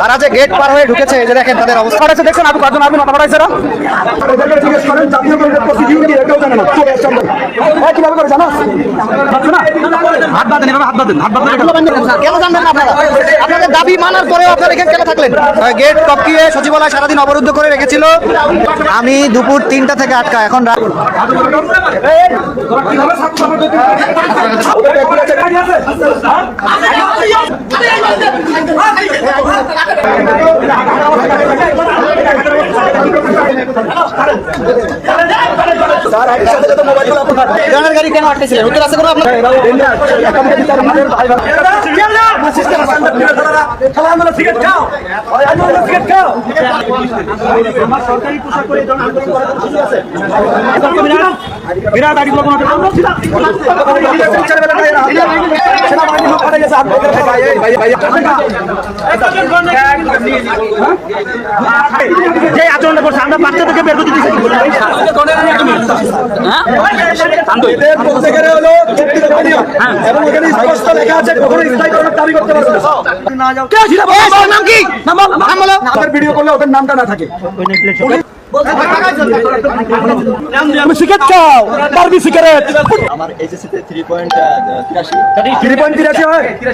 তারা যে গেট পার হয়ে ঢুকেছে এই যে দেখেন তাদের অবস্থা। আছে? দেখছেন আপনি কজন আপনি মাথা পাঠাইছে জিজ্ঞেস করেন জাতীয় কংগ্রেসের প্রসিডিউর কি এটাও জানে না চলে আসছে আমরা। কীভাবে করে জানাস জানছো না? হাত বাঁধেন এভাবে হাত বাঁধেন হাত বাঁধেন। কেন জানবেন না? আপনারা? আপনাদের দাবি মানার পরেও আপনারা এখানে কেন থাকলেন? গেট টপকিয়ে সচিবালয় সারাদিন অবরুদ্ধ করে রেখেছিল। আমি দুপুর তিনটা থেকে আটকা এখন রাত। ওদের স্যার একই সাথে যত মোবাইলগুলো আপনার জনের গাড়ি কেন আটকেছিলেন উত্তর আছে কোনো আপনার বিরাট আগে যে আচরণটা করছে আমরা বাচ্চা থেকে বের করতে দিচ্ছি স্থায়ীকরণের দাবি করতে পারবে না। নাম কি? নাম নাম বলো। ভিডিও করলে ওদের নামটা না থাকে। তুমি সিগারেট খাও পারবি সিগারেট? আমার পয়েন্ট তিরাশি। থ্রি পয়েন্ট হয়?